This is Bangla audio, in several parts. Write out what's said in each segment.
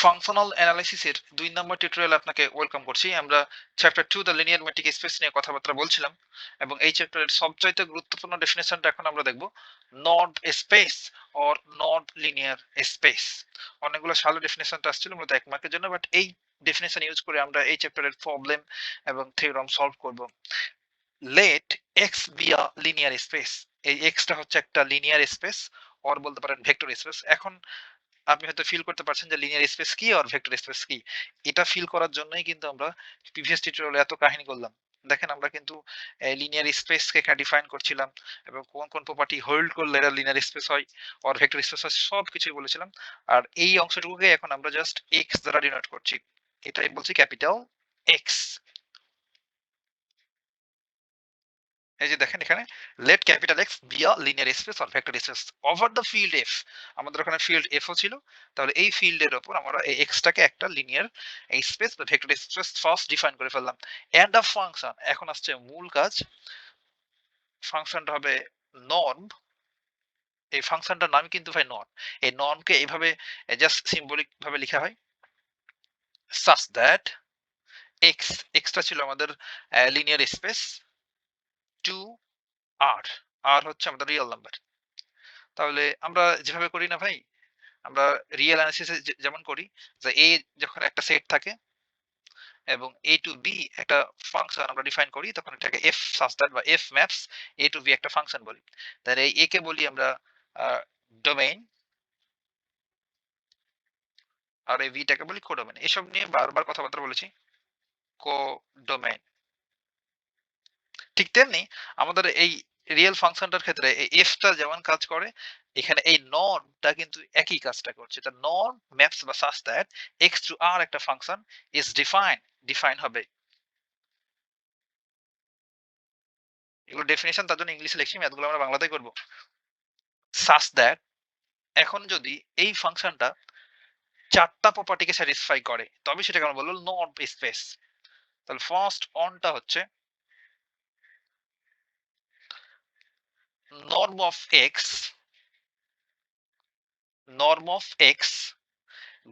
ফাংশনাল অ্যানালাইসিসের দুই নম্বর টিউটোরিয়ালে আপনাকে ওয়েলকাম করছি। আমরা chapter two the linear metric space নিয়ে কথাবার্তা বলছিলাম এবং এই চ্যাপ্টারের সবচাইতে গুরুত্বপূর্ণ ডেফিনেশনটা এখন আমরা দেখব। Normed space or normed linear space অনেকগুলো সালো ডেফিনেশনটা আসছিল মূলত এক মার্কের জন্য বাট এই ডেফিনেশন ইউজ করে আমরা এই চ্যাপ্টারের প্রবলেম এবং থিওরাম সলভ করব। Let X be a linear space এই এক্সটা হচ্ছে একটা লিনিয়ার স্পেস অর বলতে পারেন ভেক্টর স্পেস এখন আপনি হয়তো ফিল করতে পারছেন যে লিনিয়ার স্পেস কি আর ভেক্টর স্পেস কি। এটা ফিল করার জন্যই কিন্তু আমরা প্রিভিয়াস টিউটোরিয়ালে এত কাহিনী করলাম। দেখেন আমরা কিন্তু লিনিয়ার স্পেসকে এখানে ডিফাইন করছিলাম এবং কোন কোন প্রপার্টি হোল্ড করলে এটা লিনিয়ার স্পেস হয় আর ভেক্টর স্পেস হয় সব কিছুই বলেছিলাম। আর এই অংশটুকুকে এখন আমরা জাস্ট এক্স দ্বারা ডিনোট করছি। এটাই বলছি ক্যাপিটাল এক্স এই যে দেখেন এখানে let capital X be a linear space or vector space over the field F আমাদের ওখানে ফিল্ড এফও ছিল। তাহলে এই ফিল্ডের ওপর আমরা এই এক্সটাকে একটা লিনিয়ার এই স্পেস বা ভেক্টর স্পেস ফার্স্ট ডিফাইন করে ফেললাম। এন্ড অফ ফাংশন এখন আসছে মূল কাজ। ফাংশনটা হবে নর্ম এই ফাংশনটার নাম কিন্তু ভাই নর্ম এই নর্মকে এইভাবে জাস্ট সিম্বলিক ভাবে লেখা হয়। সাস দ্যাট এক্স এক্সটা ছিল আমাদের linear space to R R হচ্ছে আমাদের রিয়েল নাম্বার তাহলে আমরা যেভাবে করি না ভাই, আমরা রিয়েল অ্যানালিসিসে যেমন করি যে এ যখন একটা সেট থাকে এবং এ টু বি একটা ফাংশন আমরা ডিফাইন করি, তখন এটাকে এফ সাবস্টার বা F maps A to B একটা ফাংশন বলি। তাহলে এই এ কে বলি আমরা ডোমেইন আর এই ভিটাকে বলি কোডোমেইন এসব নিয়ে বারবার কথাবার্তা বলেছি। কোডোমেইন ঠিক তেমনি আমাদের এই রিয়েল ফাংশনটার ক্ষেত্রে এই এফটা যেমন কাজ করে, এখানে এই নর্মটা কিন্তু একই কাজটা করছে। তা নর্ম ম্যাপস বা সাস দ্যাট এক্স টু আর একটা ফাংশন ইজ ডিফাইন ডিফাইন হবে। এগুলো ডেফিনেশন তার জন্য ইংলিশে লিখছি ম্যাথগুলো আমরা বাংলাতেই করব। সাস দ্যাট এখন যদি এই ফাংশনটা চারটা প্রপার্টিকে স্যাটিসফাই করে তবে সেটাকে আমরা বলব নট স্পেস তাহলে ফার্স্ট অনটা হচ্ছে norm of x, norm of x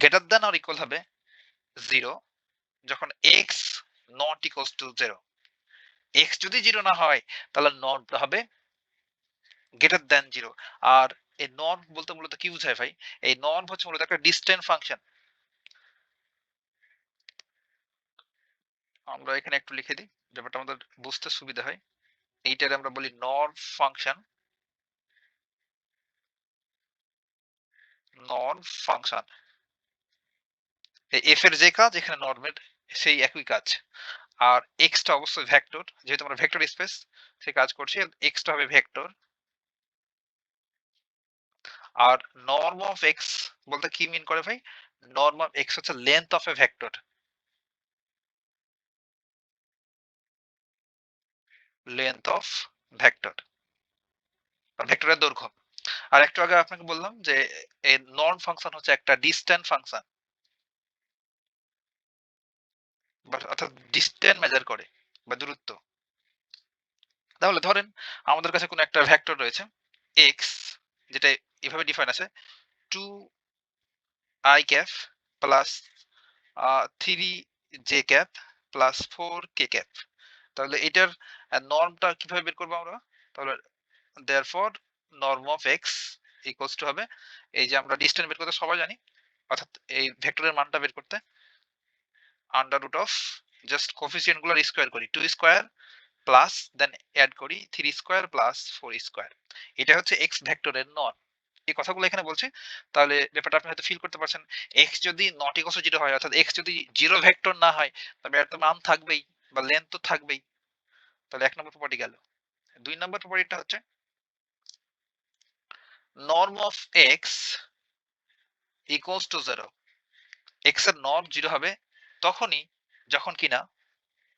greater than or equal হবে 0 যখন x not equals to 0 x যদি 0 না হয়, তাহলে নর্মটা হবে গ্রেটার দ্যান 0 আর এই নর্ম বলতে মূলত কি বোঝায় ভাই? এই নর্ম হচ্ছে মূলত একটা ডিস্টেন্ট ফাংশন আমরা এখানে একটু লিখে দিই, ব্যাপারটা আমাদের বুঝতে সুবিধা হয়। এইটারে আমরা বলি norm function norm function F এর যে কাজ, এখানে নর্মের সেই একই কাজ। আর এক্সটা অবশ্যই ভেক্টর যেহেতু আমরা ভেক্টর স্পেস সে কাজ করছি এক্সটা হবে ভেক্টর আর নর্ম অফ এক্স বলতে কি মিন করে ভাই? নর্ম অফ এক্স হচ্ছে length of a vector length of vector ভেক্টরের দৈর্ঘ্য। আর একটু আগে আপনাকে বললাম যে এই নর্ম ফাংশন হচ্ছে একটা ডিস্ট্যান্ট ফাংশন অর্থাৎ ডিস্ট্যান্ট মেজার করে বা দূরত্ব। তাহলে ধরেন আমাদের কাছে কোনো একটা ভেক্টর রয়েছে এক্স যেটা এভাবে ডিফাইন আছে two i cap plus three j cap plus four k cap তাহলে এটার নর্মটা কীভাবে বের করব আমরা? তাহলে therefore norm of X equals to হবে, এই যে আমরা ডিস্টেন্স বের করতে সবাই জানি, অর্থাৎ এই ভেক্টরের মানটা বের করতে আন্ডার রুট অফ জাস্ট কোফিসিয়েন্টগুলো স্কোয়ার করি two square plus then add করি three square plus four square এটা হচ্ছে এক্স ভেক্টরের নর্ম এই কথাগুলো এখানে বলছি, তাহলে ব্যাপারটা আপনি হয়তো ফিল করতে পারছেন এক্স যদি নট ইকস জিরো হয়, অর্থাৎ এক্স যদি জিরো ভেক্টর না হয়, তবে তো মান থাকবেই বা লেন্থ তো থাকবেই। তাহলে এক নম্বর প্রপার্টি গেল। দুই নম্বর প্রপার্টিটা হচ্ছে norm of x equals to 0 x এর নর্ম 0 হবে তখনই যখন কিনা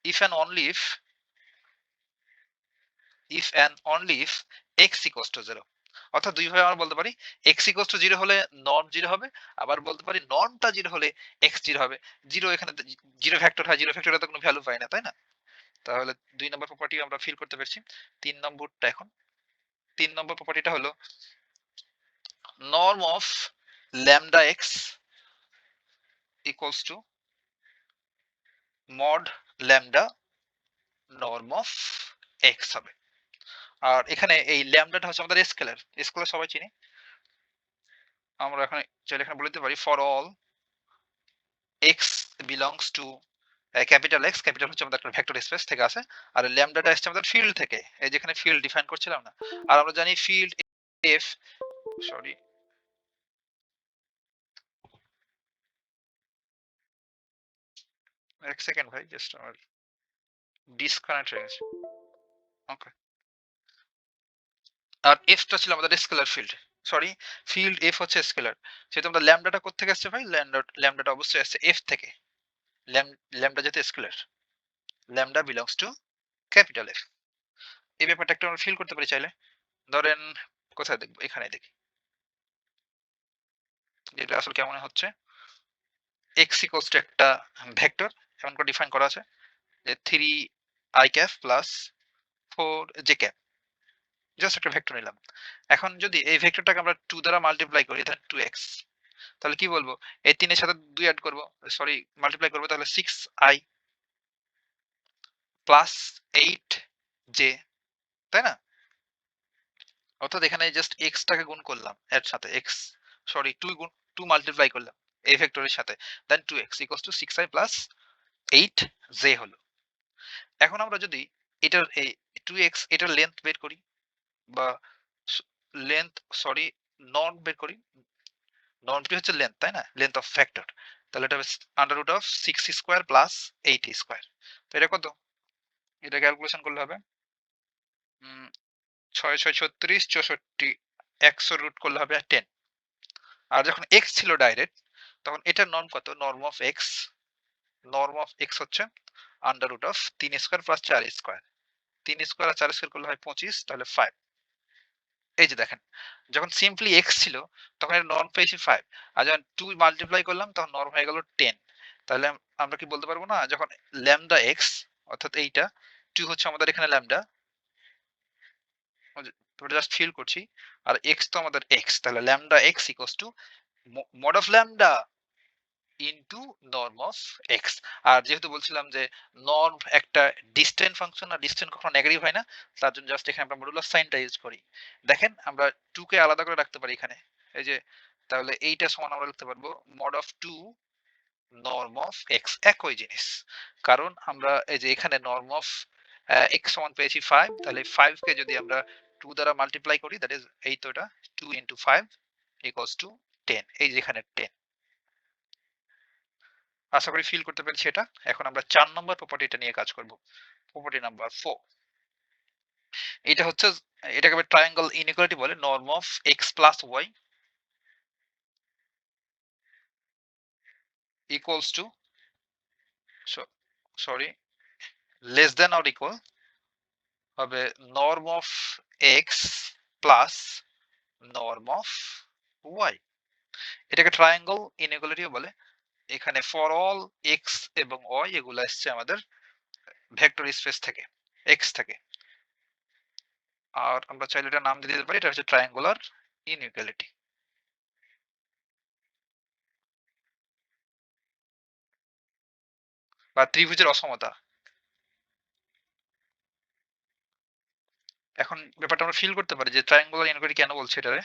if and only if if and only if x equals to 0 অর্থাৎ দুই ভাবে আমরা বলতে পারি, x equals to 0 হলে নর্ম জিরো হবে, আবার বলতে পারি নর্মটা জিরো হলে x জিরো হবে। জিরো এখানে 0 ভেক্টর হয় 0 ভেক্টরে তো কোনো ভ্যালু পায় না, তাই না? তাহলে দুই নম্বর প্রপার্টি আমরা ফিল করতে পেরেছি। তিন নম্বরটা এখন। তিন নম্বর প্রপার্টিটা হলো norm of lambda x equals to mod lambda norm of X হবে। আর এখানে এই ল্যামডাটা হচ্ছে আমাদের স্কেলার স্কেলার সবাই চিনি? আমরা এখানে চাইলে এখানে বলে দিতে পারি for all X belongs to capital X capital হচ্ছে আমাদের একটা ভেক্টর স্পেস থেকে আসে, আর ল্যামডাটা আসছে আমাদের ফিল্ড থেকে, এই যেখানে ফিল্ড ডিফাইন করছিলাম না। আর আমরা জানি ফিল্ড এফ সরি এক সেকেন্ড ভাই জাস্ট আমার ডিসকানেক্ট হয়ে গেছে। ওকে আর এফটা ছিল আমাদের scalar field sorry field F হচ্ছে স্কেলার সেহেতু আমরা ল্যামডাটা কোথেকে আসছে ভাই? ল্যামডা ল্যামডাটা অবশ্যই আসছে এফ থেকে। ল্যামডা যেহেতু scalar lambda belongs to capital F এই ব্যাপারটা একটু আমরা ফিল করতে পারি চাইলে। ধরেন, কোথায় দেখব? এখানে দেখি। এটা আসলে কেমন হচ্ছে? এক্স ইকোয়ালস টু একটা ভেক্টর এমন করে ডিফাইন করা আছে, যে three i cap plus four j cap just একটা ভেক্টর নিলাম। এখন যদি এই ভেক্টরটাকে আমরা টু দ্বারা মাল্টিপ্লাই করি, তাহলে টু এক্স তাহলে কি বলব? এই তিনের সাথে দুই অ্যাড করব সরি মাল্টিপ্লাই করব, তাহলে six i plus eight j তাই না? অর্থাৎ এখানে জাস্ট এক্সটাকে গুণ করলাম এর সাথে এক্স সরি টু গুণ টু মাল্টিপ্লাই করলাম এই ভেক্টরের সাথে then two X equals to six i plus eight j হলো। এখন আমরা যদি এটার এই টু এক্স এটার লেন্থ বের করি বা লেন্থ সরি নর্ম বের করি নর্মটি হচ্ছে লেন্থ তাই না? লেন্থ অফ ফ্যাক্টর তাহলে এটা under root of six square plus eight square তো এটা কত? এটা ক্যালকুলেশন করলে হবে ছয় ছয় ছত্রিশ চৌষট্টি, একশো রুট করলে হবে টেন আর যখন এক্স ছিল ডাইরেক্ট তখন এটার নর্ম কত? Norm of X norm of X হচ্ছে আন্ডার রুট অফ তিন স্কোয়ার প্লাস চার স্কোয়ার তিন স্কোয়ার আর চার স্কোয়ার করলে হয় পঁচিশ, তাহলে ফাইভ এই যে দেখেন, যখন সিম্পলি এক্স ছিল, তখন এর নর্ম পেয়েছি ফাইভ আর যখন টু মাল্টিপ্লাই করলাম, তখন নর্ম হয়ে গেল টেন তাহলে আমরা কি বলতে পারব না? যখন ল্যামডা এক্স অর্থাৎ এইটা টু হচ্ছে আমাদের এখানে ল্যামডা ওটা জাস্ট ফিল করছি। আর এক্স তো আমাদের এক্স তাহলে lambda x equals to mod of lambda into norm of x আর যেহেতু বলছিলাম যে নর্ম একটা ডিস্টেন্ট ফাংশন আর ডিস্টেন্ট কখনো নেগেটিভ হয় না, তার জন্য জাস্ট এখানে আমরা মডুলার সাইনটা ইউজ করি। দেখেন, আমরা টু কে আলাদা করে রাখতে পারি এখানে। এই যে, তাহলে এইটা সমান আমরা লিখতে পারব mod of two norm of X একই জিনিস। কারণ আমরা এই যে এখানে নর্ম অফ এক্স সমান পেয়েছি ফাইভ তাহলে ফাইভ কে যদি আমরা টু দ্বারা মাল্টিপ্লাই করি দ্যাট ইজ এই তো এটা two into five equals to ten এই যে এখানে টেন আশা করি ফিল করতে পেরেছি এটা। এখন আমরা চার নম্বর প্রপার্টিটা নিয়ে কাজ করব। প্রপার্টি নাম্বার ফোর এটা হচ্ছে, এটাকে ট্রায়াঙ্গল ইনইকুয়ালিটি বলে norm of X plus Y equals to, so, sorry, less or equal হবে norm of x plus norm of y. এটাকে ট্রায়াঙ্গল ইনইকুয়ালিটিও বলে। এখানে ফর অল এক্স এবং ওয়াই এগুলো আসছে আমাদের ভেক্টর স্পেস থেকে এক্স থেকে। আর আমরা চাইলে এটা নাম দিয়ে দিতে পারি, এটা হচ্ছে ট্রায়াঙ্গুলার ইনইকুয়ালিটি বা ত্রিভুজের অসমতা। এখন ব্যাপারটা আমরা ফিল করতে পারি যে ট্রায়াঙ্গুলার ইনইকুয়ালিটি কেন বলছে এটারে?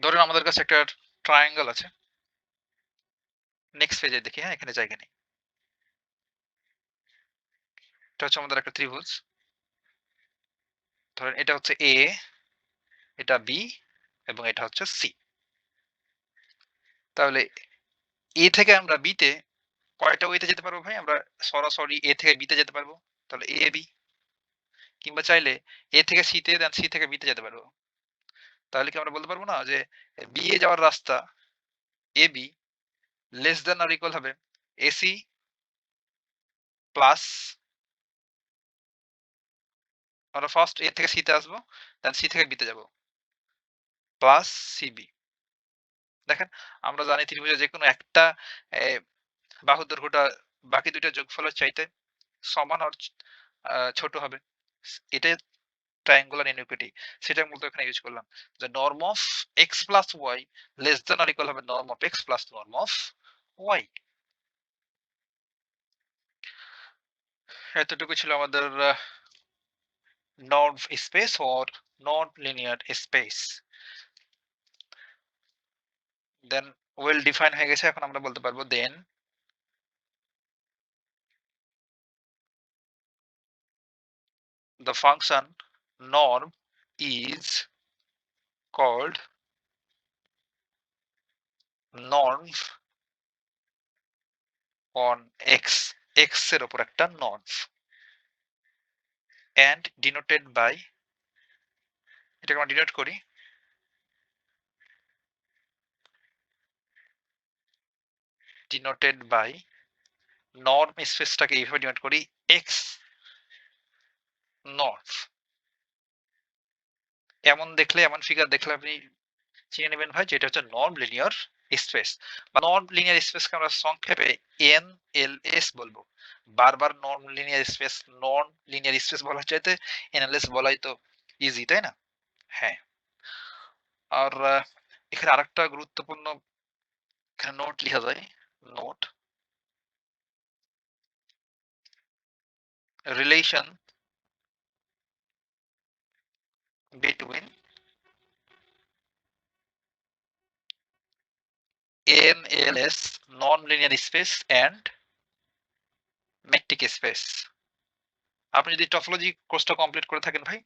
ধরুন আমাদের কাছে একটা ট্রায়াঙ্গেল আছে। নেক্সট পেজে দেখি হ্যাঁ এখানে জায়গা নেই। এটা হচ্ছে আমাদের একটা ত্রিভুজ। ধরেন এটা হচ্ছে এ এটা বি এবং এটা হচ্ছে সি তাহলে এ থেকে আমরা বিতে কয়টা ওয়েতে যেতে পারব ভাই? আমরা সরাসরি এ থেকে বিতে যেতে পারব। তাহলে এ বি কিংবা চাইলে এ থেকে সিতে দেন সি থেকে বিতে যেতে পারব। তাহলে কি আমরা বলতে পারব না যে বি এ যাওয়ার রাস্তা A B less than or equal হবে? এসি প্লাস আমরা ফার্স্ট এ থেকে সিতে আসব দেন সি থেকে বিতে যাব প্লাস সিবি দেখেন, আমরা জানি ত্রিভুজে যে কোনো একটা বাহুর দৈর্ঘ্যটা বাকি দুইটা যোগফলের চাইতে সমান আর ছোট হবে। এটা ট্রায়াঙ্গুলার ইনইকুইটি সেটা মূলত এখানে ইউজ করলাম। যে norm of X plus Y less than or equal হবে norm of X plus norm of Y এতটুকু ছিল আমাদের normed space or non linear space then well define হয়ে গেছে, এখন আমরা বলতে পারব দেন the function norm is called norm on x x এর উপর একটা norm and denoted by এটাকে আমরা ডিনোট করি denoted by norm স্পেসটাকে এইভাবে ডিনোট করি x norm এমন দেখলে, এমন ফিগার দেখলে আপনি চিনে নেবেন ভাই, যেটা হচ্ছে নন লিনিয়ার স্পেস বা নন লিনিয়ার স্পেসকে আমরা সংক্ষেপে এন এল এস বলব। বারবার non linear space non linear space বলার চাইতে এনএলএস বলাই তো ইজি তাই না? হ্যাঁ। আর এখানে আরেকটা গুরুত্বপূর্ণ, এখানে নোট লেখা যায় note relation between NLS non-linear space and metric space. আপনি যদি টপোলজি কোর্সটা কমপ্লিট করে থাকেন ভাই,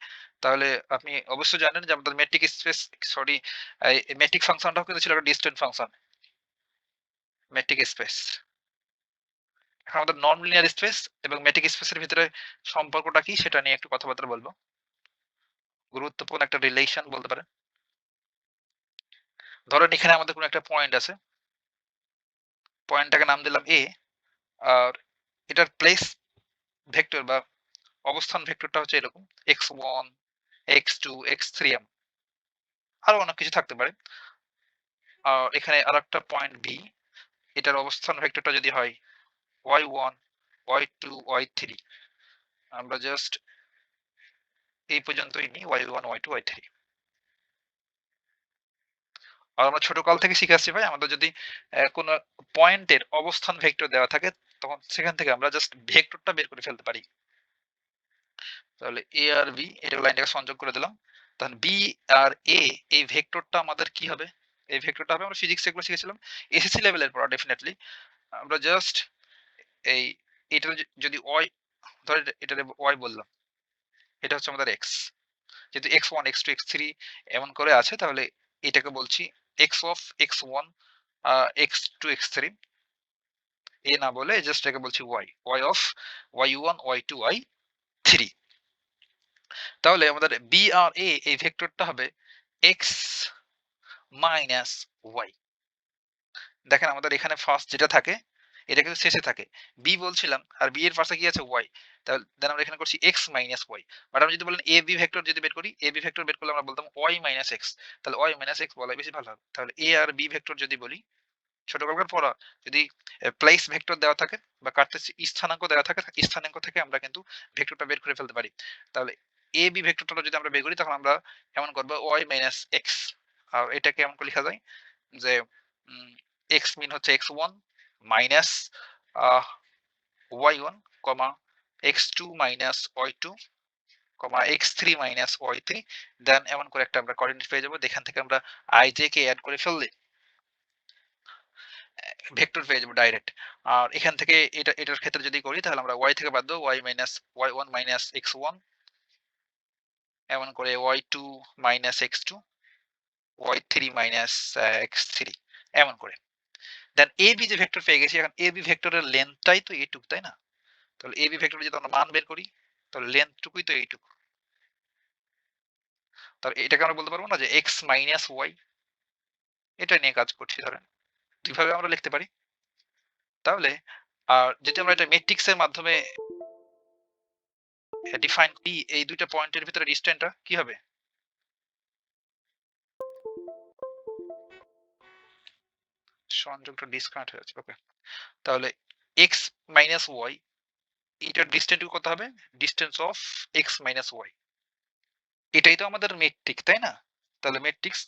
তাহলে আপনি অবশ্যই জানেন যে আমাদের মেট্রিক স্পেস সরি মেট্রিক ফাংশনটাও কিন্তু ছিল একটা ডিস্টেন্ট ফাংশন মেট্রিক স্পেস এখন আমাদের নন লিনিয়ার স্পেস এবং মেট্রিক স্পেসের ভিতরে সম্পর্কটা কি সেটা নিয়ে একটু কথাবার্তা বলব। গুরুত্বপূর্ণ একটা রিলেশন বলতে পারেন। ধরেন এখানে আমাদের কোনো একটা পয়েন্ট আছে। পয়েন্টটাকে নাম দিলাম এ আর এটার প্লেস ভেক্টর বা অবস্থান ভেক্টরটা হচ্ছে এরকম X one X two X three M আরও অনেক কিছু থাকতে পারে। আর এখানে আর একটা পয়েন্ট বি এটার অবস্থান ভেক্টরটা যদি হয় Y one Y two Y three আমরা জাস্ট এই পর্যন্তই নিই Y one Y two Y three আর আমরা ছোট কাল থেকে শিখে ভাই, আমাদের যদি কোনো পয়েন্টের অবস্থান ভেক্টর দেওয়া থাকে, তখন সেখান থেকে আমরা জাস্ট ভেক্টরটা বের করে ফেলতে পারি। তাহলে এ আর বি এটা লাইনটাকে সংযোগ করে দিলাম। তাহলে বি আর এ এই ভেক্টরটা আমাদের কি হবে? এই ভেক্টরটা হবে, আমরা ফিজিক্স এগুলো শিখেছিলাম। এসএসসি লেভেলের পড়া ডেফিনেটলি আমরা জাস্ট এই এটা যদি ওয়াই ধরে এটা ওয়াই বললাম। এটা হচ্ছে আমাদের এক্স যেহেতু X one X two X three এমন করে আছে, তাহলে এটাকে বলছি X of X one X two X three এ না বলে জাস্ট এটাকে বলছি Y Y of Y one Y two Y three তাহলে আমাদের বি আর এ এই ভেক্টরটা হবে এক্স মাইনাস ওয়াই দেখেন আমাদের এখানে ফার্স্ট যেটা থাকে এটা কিন্তু শেষে থাকে। বি বলছিলাম, আর বি এর পাশে কি আছে? ওয়াই তাহলে দেন আমরা এখানে করছি এক্স মাইনাস ওয়াই বাট আমরা যদি বলেন এ বি ভেক্টর যদি বের করি এ বি ভেক্টর বের করলে আমরা বলতাম ওয়াই মাইনাস এক্স তাহলে ওয়াই মাইনাস এক্স বলাই বেশি ভালো হবে। তাহলে এ আর বি ভেক্টর যদি বলি ছোটবেলাকার পড়া, যদি প্লেস ভেক্টর দেওয়া থাকে বা কার্তেস স্থানাঙ্ক দেওয়া থাকে, স্থানাঙ্ক থেকে আমরা কিন্তু ভেক্টরটা বের করে ফেলতে পারি। তাহলে এ বি ভেক্টরটা যদি আমরা বের করি, তখন আমরা এমন করব? ওয়াই মাইনাস এক্স আর এটাকে এমন করে লেখা যায়? যে এক্স মিন হচ্ছে X one minus Y one comma X two minus Y two comma X three minus Y three then এমন করে একটা আমরা কোঅর্ডিনেট পেয়ে যাব, যেখান থেকে আমরা আই কে অ্যাড করে ফেললে ভেক্টর পেয়ে যাব ডাইরেক্ট আর এখান থেকে এটা, এটার ক্ষেত্রে যদি করি, তাহলে আমরা ওয়াই থেকে বাদ দেবো y minus y one minus x one এমন করে y two minus x two y three minus x three এমন করে। দেন এ বি যে ভেক্টর পেয়ে গেছি। এখন এ বি ভেক্টরের লেন্থটাই তো এইটুক, তাই না? তাহলে এ বি ভেক্টর যদি আমরা মান বের করি, তাহলে লেন্থটুকুই তো এইটুকু। তাহলে এটাকে আমরা বলতে পারব না যে এক্স মাইনাস ওয়াই এটা নিয়ে কাজ করছি, ধরেন। দুইভাবে আমরা লিখতে পারি। তাহলে, আর যদি আমরা এটা মেট্রিক্স এর মাধ্যমে ডিফাইন করি, এই দুইটা পয়েন্টের ভিতরে ডিস্টেন্সটা কি হবে? সংযোগটা ডিসকানেক্ট হয়ে যাচ্ছে ওকে তাহলে এক্স মাইনাস ওয়াই এটার ডিস্টেন্স কত হবে? Distance of x minus y এটাই তো আমাদের মেট্রিক তাই না? তাহলে matrix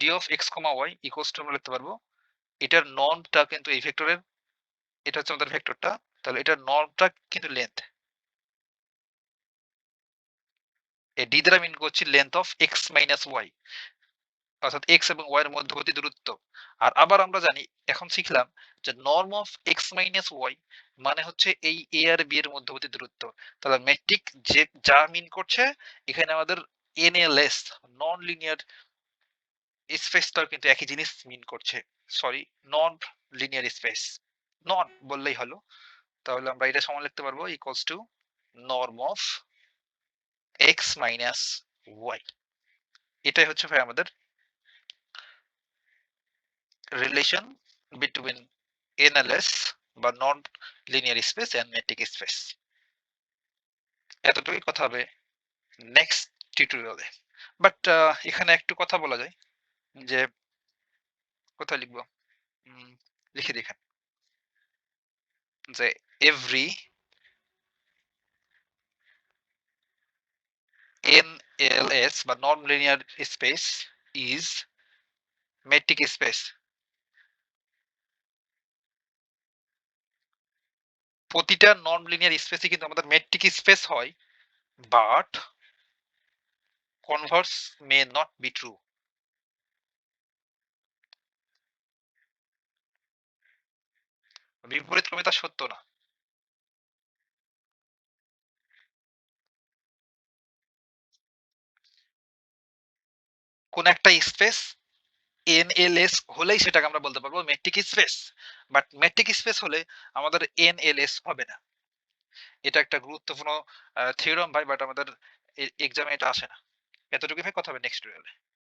d of x comma y equals to আমরা লিখতে পারব, এটার নর্মটা কিন্তু এই ভেক্টরের এটা হচ্ছে আমাদের ভেক্টরটা তাহলে এটার নর্মটা কিন্তু লেন্থ ডি দ্বারা মিন করছি length of x minus y অর্থাৎ এক্স এবং ওয়াই এর মধ্যবর্তী দূরত্ব। আর আবার আমরা জানি, এখন শিখলাম যে norm of x minus y মানে হচ্ছে এই এ আর বি এর মধ্যবর্তী দূরত্ব। তাহলে মেট্রিক যে যা মিন করছে, এখানে আমাদের N A less non linear স্পেসটাও কিন্তু একই জিনিস মিন করছে। Sorry non linear space non বললেই হলো। তাহলে আমরা এটা সমান লিখতে পারব equals to norm of x minus y এটাই হচ্ছে ভাই আমাদের রিলেশন বিটুইন এনএলএস বা non linear space and metric space এতটুকুই কথা হবে নেক্সট টিউটোরিয়ালে বাট এখানে একটু কথা বলা যায় যে, কোথায় লিখব? লিখে দেখেন। যে এভরি NLS বা non linear space is metric space প্রতিটা নন লিনিয়ার স্পেসই কিন্তু আমাদের মেট্রিক স্পেস হয় but converse may not be true বিপরীত ক্রমে তা সত্য না। কোন একটা স্পেস এনএলএস হলেই সেটাকে আমরা বলতে পারব metric space but metric space হলে আমাদের এনএলএস হবে না। এটা একটা গুরুত্বপূর্ণ থিওরাম ভাই বাট আমাদের এক্সামে এটা আসে না। এতটুকু ভাই, কথা হবে নেক্সট টুয়েলভে